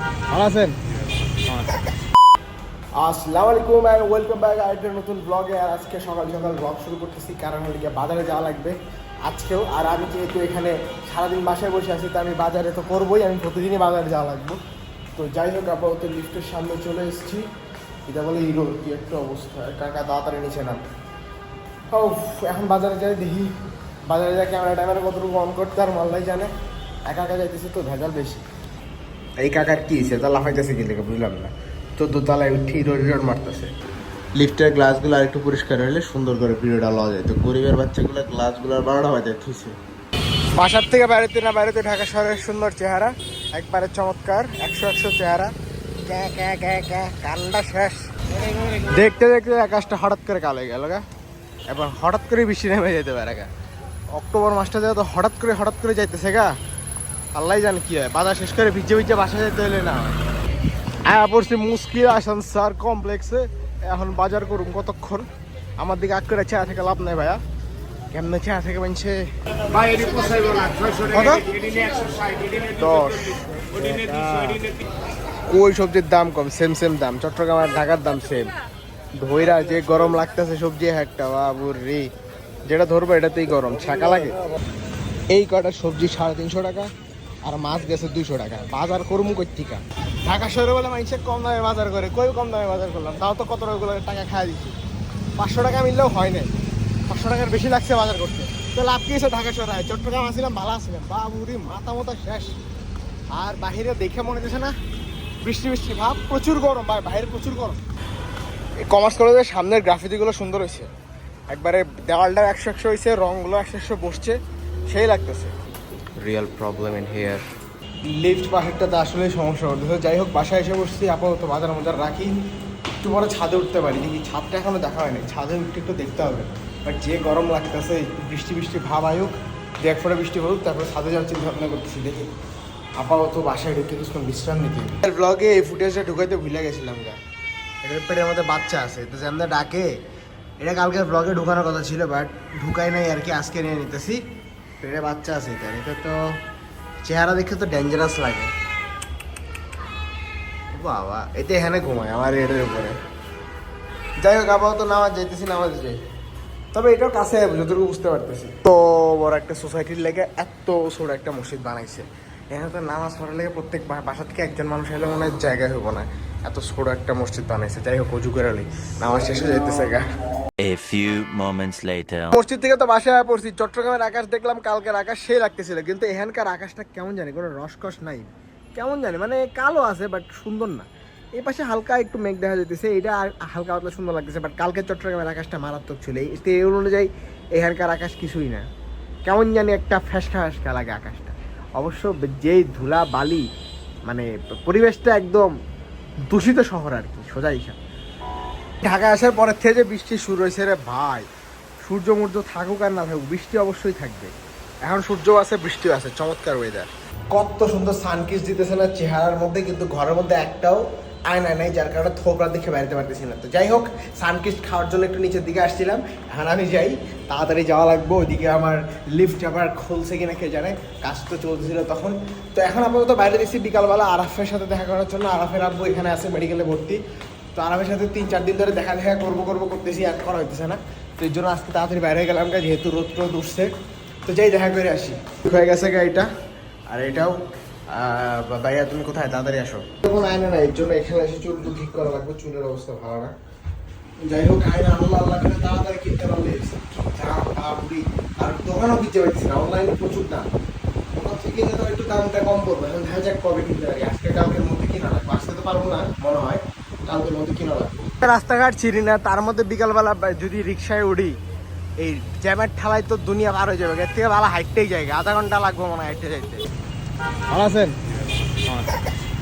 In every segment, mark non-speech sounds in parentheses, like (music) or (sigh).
ভালো আছেন? আসসালামু আলাইকুম অ্যান্ড ওয়েলকাম ব্যাক আরেকটা নতুন ব্লগে আর আজকে সকাল সকাল ব্লগ শুরু করতেছি, কারণ হলে বাজারে যাওয়া লাগবে আজকেও। আর আমি যেহেতু এখানে সারাদিন বাসায় বসে আছি, তা আমি বাজারে তো করবোই, আমি প্রতিদিনই বাজারে যাওয়া লাগবে। তো যাই হোক, আপাতত লিফটের সামনে চলে এসেছি। এটা বলে হিরো কি একটা অবস্থা কাকা তাড়াতাড়ি নিচে নাম। ও এখন বাজারে যাই দেখি। বাজারে যাই ক্যামেরা ট্যামেরা কতটুকু অন করতে আর মাল্লাই জানে। একা একা যাইতেছে তো ভেজাল বেশি। এই কাকার কি সে তা লাফাইতেছে কি লেগে? বুঝলাম না। তো দোতলায় উঠি রোড রোড মারতেছে। লিফটের গ্লাসগুলো আর একটু পরিষ্কার হলে সুন্দর করে ভিডিওটা লওয়া যায়। তো গরিবের বাচ্চাগুলো গ্লাসগুলো বারোটা বাজে থুইছে। বাসার থেকে বাইরেতে না বাইরেতে ঢাকা শহরের সুন্দর চেহারা। একবারে চমৎকার একশো একশো চেহারা। ক্যা ক্যা ক্যা ক্যা কান্ডা শেষ। দেখতে দেখতে আকাশটা হঠাৎ করে কালো হয়ে গেল গা। এবার হঠাৎ করে বৃষ্টি নেমে যেতে পারে গা। অক্টোবর মাসটা যাওয়া তো হঠাৎ করে হঠাৎ করে যাইতেছে গা। আল্লাহ জানে কি হয়। বাজার শেষ করে ভিজে ভিজে বাসা যেতে হলে না হয়। আয়া পড়ছি মুশকিল আসান স্যার কমপ্লেক্সে এখন বাজার করুন কতক্ষণ? আমার দিকে আগ করে চা থেকে লাভ নাই ভাইয়া। কেমনে চা থেকে বানছে দশ। কই সবজির দাম কম? সেম সেম দাম। চট্টগ্রাম আর ঢাকার দাম সেম ধইরা যে গরম লাগতেছে সবজি একটা বাবুর রে যেটা ধরবো এটাতেই গরম। ছাকা লাগে? এই কটা সবজি সাড়ে তিনশো টাকা? আর মাছ গেছে দুইশো টাকা। বাজার করব কৈতিকা ঢাকা শহরে বলে মানুষের কম দামে বাজার করে। কই কম দামে বাজার করলাম। তাও তো কত রকম টাকা খাওয়া দিচ্ছি পাঁচশো টাকা মিললেও হয় নাই। পাঁচশো টাকার বেশি লাগছে বাজার করতে। তো লাভ কি হয়েছে ঢাকা শহরে? চট্টগ্রাম আসছিলাম ভালো আসছিলাম বাবুরি মাথা মতো শেষ। আর বাহিরে দেখে মনে হচ্ছে না, বৃষ্টি বৃষ্টি ভাব, প্রচুর গরম ভাই বাইরে প্রচুর গরম। এই কমার্স কলেজের সামনের গ্রাফিতিগুলো সুন্দর হয়েছে। একবারে দেওয়ালটা একশো একশো হয়েছে রঙগুলো একশো একশো বসছে, সেই লাগতেছে। Real problem in here. Lift পাশেরটাতে আসলে সমস্যা। হচ্ছে যাই হোক বাসায় এসে বসছি আপাতত বাজার মজার রাখি। একটু পরে ছাদে উঠতে পারি দেখি ছাদটা এখনও দেখা হয়নি। ছাদে উঠতে একটু দেখতে হবে। বাট যে গরম লাগতেছে একটু বৃষ্টি বৃষ্টি ভাব আয়ুক দু এক ফোঁটা বৃষ্টি হোক তারপরে ছাদে যাওয়ার চিন্তা ভাবনা করতেছি দেখি। আপাতত বাসায় ঢুকে কিছুক্ষণ বিশ্রাম নিতে ব্লগে এই ফুটেজটা ঢুকাইতে ভুলে গেছিলাম গা এটার পেটে আমাদের বাচ্চা আছে তো যেমন ডাকে এটা কালকে ব্লগে ঢুকানোর কথা ছিল বাট ঢুকাই নাই আর কি আজকে নিয়ে নিতেছি। পেটে বাচ্চা আছে এটা এটা তো চেহারা দেখে তো ডেঞ্জারাস লাগে। বাবা, এতে এখানে ঘুমায় আমার এটার উপরে। যাই হোক, আপাতত নামাজ যাইতেছি, নামাজ যাই। তবে এটাও কাছে যতটুকু বুঝতে পারতেছি। তো বড় একটা সোসাইটির লেগে এত ছোট একটা মসজিদ বানাইছে। এখানে তো নামাজ পড়ার লেগে প্রত্যেক বাসা থেকে একজন মানুষ এলে, মনে হয় জায়গায় হব না। এত ছোট একটা মসজিদ বানাইছে, যাই হোক, অজু করে নামাজ শেষ যাইতেছে গা। A few moments later. থেকে তো বাসায় পড়ছি। চট্টগ্রামের আকাশ দেখলাম, কালকের আকাশ সেই লাগতেছিল। কিন্তু এখানকার আকাশটা কেমন জানি, কোনো রসকস নাই। কেমন জানি মানে কালো আছে বাট সুন্দর না। এই পাশে হালকা একটু মেঘ দেখা যেতেছে এটা হালকা সুন্দর লাগতেছে বাট কালকে চট্টগ্রামের আকাশটা মারাত্মক ছিল। এই অনুযায়ী এখানকার আকাশ কিছুই না। কেমন জানি একটা ফ্যাসকা ফ্যাসকা লাগে আকাশটা। অবশ্য যেই ধুলা বালি মানে পরিবেশটা একদম দূষিত শহর আর কি, সোজা হিসাব। ঢাকা আসার পরের থেকে যে বৃষ্টি শুরু হয়েছে রে ভাই সূর্য মূর্য থাকুক আর না থাকুক, বৃষ্টি অবশ্যই থাকবে। এখন সূর্য আছে, বৃষ্টিও আছে, চমৎকার ওয়েদার কত সুন্দর সানকিস দিতেছে না চেহারার মধ্যে, কিন্তু ঘরের মধ্যে একটাও আয়না নাই, যার কারণে থোপড়া দেখে বেরোতে পারতেছি না। তো যাই হোক সানকিস খাওয়ার জন্য একটু নিচের দিকে আসছিলাম, এখন আমি যাই, তাড়াতাড়ি যাওয়া লাগবে, ওইদিকে আমার লিফট আবার খুলছে কিনা কে জানে, কাজ তো চলছিল তখন। তো এখন আপাতত বাইরে দেখছি বিকালবেলা আরাফের সাথে দেখা করার জন্য, আরাফের আব্বু এখানে আছে মেডিকেলে ভর্তি। তো আরামের সাথে তিন চার দিন ধরে দেখা দেখা করব করব করতেছি আর করা হইতেছে না। তো এই জন্য আজকে তাড়াতাড়ি বাইরে গেলাম গা, যেহেতু রোদ রোদ উঠছে। তো যাই দেখা করে আসি। হয়ে গেছে গা আর এটাও ভাইয়া তুমি কোথায়? তাড়াতাড়ি আসো। তখন আয়না না এর জন্য এখানে এসে চুল টুল ঠিক করা লাগবে চুলের অবস্থা ভালো না। যাই হোক আয়না আল্লাহ আল্লাহ করে তাড়াতাড়ি কিনতে পারলে। যা আর দোকানও কিনতে পারছি না অনলাইনে প্রচুর দাম। দোকান থেকে কিনলে তো একটু দামটা কম পড়বে এখন দেখা যাক কবে কিনতে পারি। আজকে কালকের মধ্যে কিনা লাগবে আজকে তো পারব না মনে হয়। কালকের মধ্যে কিনা লাগবে। রাস্তাঘাট চিনি না তার মধ্যে বিকালবেলা যদি রিক্সায় উঠি এই জ্যামের ঠেলায় তো দুনিয়া পার হয়ে যাবে এর থেকে ভালো হাইটটাই জায়গা আধা ঘণ্টা লাগবে মনে হয় হাইটে যাইতে। ভালো আছেন?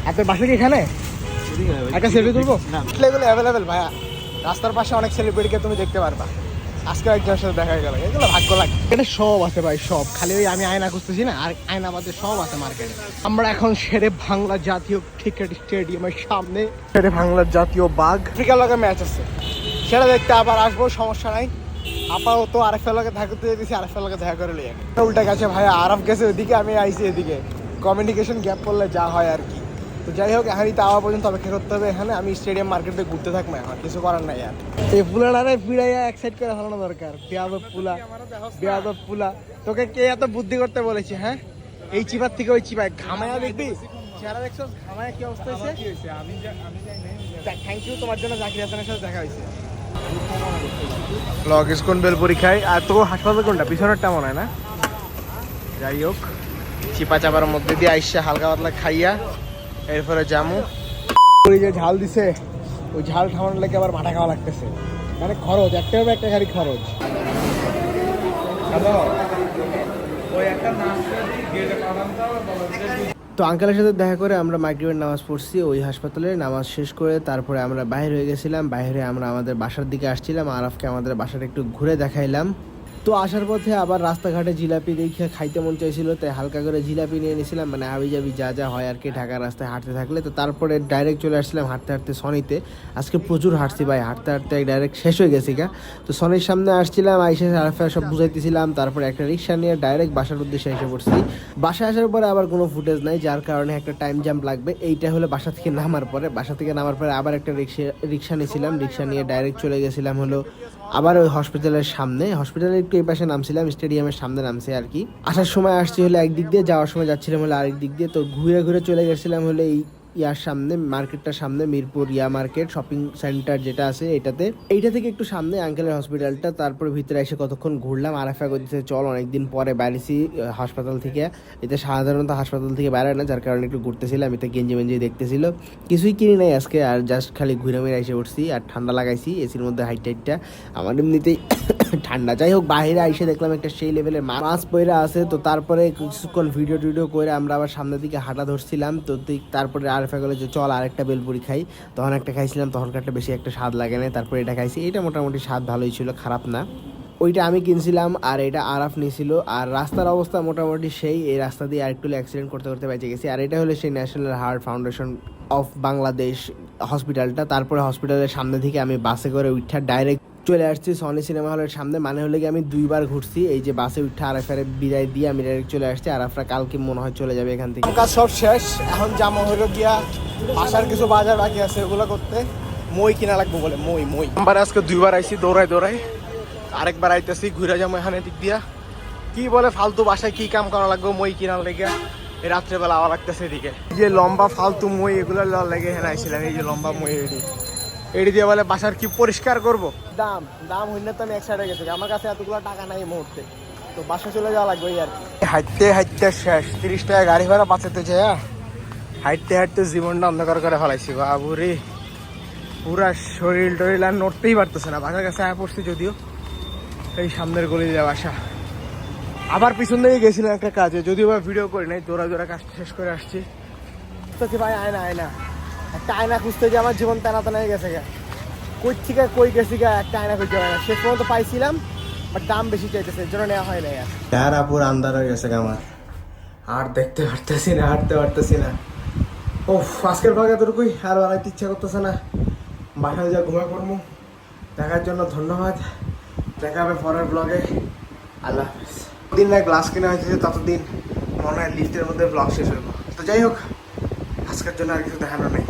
আপনার বাসা কি এখানে? একটা সেলফি তুলবো? এগুলো অ্যাভেলেবেল ভাইয়া। রাস্তার পাশে অনেক সেলিব্রিটিকে তুমি দেখতে পারবা। আজকে একজনের সাথে দেখা গেল। এগুলো ভাগ্য লাগে। এটা সব আছে ভাই সব। খালি ওই আমি আয়না খুঁজতেছি না আর আয়না বাদে সব আছে মার্কেটে আমরা এখন শেরে বাংলা জাতীয় ক্রিকেট স্টেডিয়ামের সামনে। শেরে বাংলা জাতীয় বাঘ। আফ্রিকার লগে ম্যাচ আছে। সেটা দেখতে আবার আসব সমস্যা নাই। আপাতত আরেকটার লগে দেখা করতে যেতেছি আরেকটার দেখা করে লিয়ে উল্টা গেছে ভাই আরফ গেছে ওইদিকে আমি আইছি এদিকে। কমিউনিকেশন গ্যাপ করলে যা হয় আর কি। তো যাই হোক এখানে তো আওয়া পর্যন্ত অপেক্ষা করতে হবে এখানে। আমি স্টেডিয়াম মার্কেটে ঘুরতে থাকব এখন কিছু করার নাই আর। এই পুলাটারে পিড়াইয়া এক সাইড করে ফেলানো দরকার। বেয়াদব পুলা বেয়াদব পুলা তোকে কে এত বুদ্ধি করতে বলেছে হ্যাঁ? এই চিপার থেকে ওই চিপায় ঘামায়া দেখবি? চেহারা দেখছ? ঘামায়া কি অবস্থা হয়েছে? থ্যাংক ইউ তোমার জন্য জাকির হাসানের সাথে দেখা হয়েছে। লগ ইস্কন বেল পরীক্ষায়। আর তো হাসপাতাল কোনটা? পিছনেরটা মনে হয় না? যাই হোক চিপা চাপার মধ্যে দিয়ে আইসা হালকা পাতলা খাইয়া এরপরে জামু। ওই যে ঝাল দিছে ওই ঝাল খাওয়ানোর লেগে আবার মাথা খাওয়া লাগতেছে। মানে খরচ একটা হবে একটা গাড়ি খরচ। তো আঙ্কেলের সাথে দেখা করে আমরা মাগরিবের নামাজ পড়ছি ওই হাসপাতালে। নামাজ শেষ করে তারপরে আমরা বাইরে হয়ে গেছিলাম। বাইরে আমরা আমাদের বাসার দিকে আসছিলাম। আরাফকে আমাদের বাসাটা একটু ঘুরে দেখাইলাম। তো আসার পথে আবার রাস্তাঘাটে জিলাপি দেখে খাইতে মন চাইছিল, তাই হালকা করে জিলাপি নিয়ে নিয়েছিলাম মানে হাবি যাবি যা যা হয় আর কি, ঢাকার রাস্তায় হাঁটতে থাকলে। তো তারপরে ডাইরেক্ট চলে আসছিলাম হাঁটতে হাঁটতে সনিতে। আজকে প্রচুর হাঁটছি ভাই, হাঁটতে হাঁটতে ডাইরেক্ট শেষ হয়ে গেছি গা। তো সনির সামনে আসছিলাম, আইসে আরাফা সব বুঝাইতেছিলাম। তারপরে একটা রিক্সা নিয়ে ডাইরেক্ট বাসার উদ্দেশ্যে এসে পড়ছি। বাসায় আসার পরে আবার কোনো ফুটেজ নাই, যার কারণে একটা টাইম জাম্প লাগবে। এইটা হলো বাসা থেকে নামার পরে। বাসা থেকে নামার পরে আবার একটা রিক্সা রিক্সা নিয়েছিলাম। রিক্সা নিয়ে ডাইরেক্ট চলে গেছিলাম হলো আবার ওই হসপিটালের সামনে। হসপিটালের একটু এই পাশে নামছিলাম, স্টেডিয়ামের সামনে নামছে আর কি। আসার সময় আসছি হলে একদিক দিয়ে, যাওয়ার সময় যাচ্ছিলাম হলো আরেক দিক দিয়ে। তো ঘুরে ঘুরে চলে গেছিলাম হলে এই ইয়ার সামনে মার্কেটটার সামনে, মিরপুর ইয়া মার্কেট শপিং সেন্টার যেটা আছে এটাতে। এইটা থেকে একটু সামনে আঙ্কেলের হসপিটালটা তারপরে ভিতরে এসে কতক্ষণ ঘুরলাম আরাফা করতেছে চল, অনেকদিন পরে বাইরেছি হাসপাতাল থেকে। এতে সাধারণত হাসপাতাল থেকে বাইরে না, যার কারণে একটু ঘুরতেছিলাম, এতে গেঞ্জি মেঞ্জি দেখতেছিল। কিছুই কিনি নাই আজকে, আর জাস্ট খালি ঘুরে মেরে এসে উঠছি, আর ঠান্ডা লাগাইছি, এসির মধ্যে হাইট টাইটটা আমার এমনিতেই (coughs) ঠান্ডা। যাই হোক, বাইরে এসে দেখলাম একটা সেই লেভেলের মাছ পয়রা আছে, তো তারপরে কিছুক্ষণ ভিডিও টিডিও করে আমরা আবার সামনের দিকে হাঁটা ধরছিলাম, তো তারপরে আরেফা গেলো যে, চল আরেকটা বেলপুরি খাই। তখন একটা খাইছিলাম, তখন একটা বেশি একটা স্বাদ লাগে না তারপরে এটা খাইছি। এটা মোটামুটি স্বাদ ভালোই ছিল, খারাপ না। ওইটা আমি কিনছিলাম আর এটা আরাফ নিয়েছিল আর রাস্তার অবস্থা মোটামুটি সেই, এই রাস্তা দিয়ে আরেকটু অ্যাক্সিডেন্ট করতে করতে বেঁচে গেছি। আর এটা হলো সেই national heart foundation of Bangladesh হসপিটালটা তারপরে হসপিটালের সামনে থেকে আমি বাসে করে উঠা ডাইরেক্ট চলে আসছি সনি সিনেমা হলের সামনে। মানে হলে কি আমি দুইবার ঘুরছি। এই যে বাসে উঠে আরাফারে বিদায় দিয়ে আমি ডাইরেক্ট চলে আসছি। আরাফরা কালকে মনে হয় চলে যাবে এখান থেকে। কাজ সব শেষ। এখন জামা হলো গিয়া আসার কিছু বাজার বাকি আছে ওগুলো করতে। মই কিনা লাগবে বলে মই মই। আমার আজকে দুইবার আইছি দৌড়াই দৌড়াই আরেকবার আইতেছি ঘুরে যাব এখানে দিক দিয়া। কি বলে ফালতু বাসায় কি কাম করা লাগবে মই কিনার লেগে? এই রাত্রেবেলা আওয়া লাগতেছে এদিকে। এই যে লম্বা ফালতু মই এগুলো লেগে আইছিলাম। এই যে লম্বা মই এটি এটি দিয়ে বলে বাসার কি পরিষ্কার করব? দাম দাম হইলে তো আমি এক সাইডে গেছি। আমার কাছে এতগুলো টাকা নাই এই মুহূর্তে। তো বাসা চলে যাওয়া লাগবে আর কি। হাঁটতে হাঁটতে শেষ। তিরিশ টাকা গাড়ি ভাড়া বাঁচাতে যায় হাঁটতে হাঁটতে জীবনটা অন্ধকার করে ফেলাইছি। বাবু রে পুরা শরীর টরিল আর নড়তেই পারতেছে না। বাসার কাছে আয়া পড়ছি যদিও। এই সামনের গলি দিয়ে বাসা। আবার পিছন দিকে গেছিলাম একটা কাজে। যদিও বা ভিডিও করি নাই জোড়া জোড়া কাজটা শেষ করে আসছি। তো কি ভাই আয়না আয়না একটা আয়না খুঁজতে যে আমার জীবন টানা টানা হয়ে গেছে গা। কই থেকে কই গেছি গা একটা আয়না খুঁজতে পারে শেষ পর্যন্ত পাইছিলাম বাট দাম বেশি চাইতেছে, এর জন্য নেওয়া হয় না আর। চেহারা পুরো আন্দার হয়ে গেছে আমার। আর দেখতে পারতেছি না, হাঁটতে পারতেছি না। ও আজকের ভাগ এতটুকুই, আর বানাইতে ইচ্ছা করতেছে না। বাসায় যা ঘুমায় পড়ব দেখার জন্য ধন্যবাদ। দেখা হবে পরের ব্লগে আল্লাহ হাফিজ। দিন না গ্লাস কিনা হয়েছে ততদিন মনে হয় লিফটের মধ্যে ব্লগ শেষ হইব। তো যাই হোক, আজকের জন্য আর কিছু দেখানো নেই।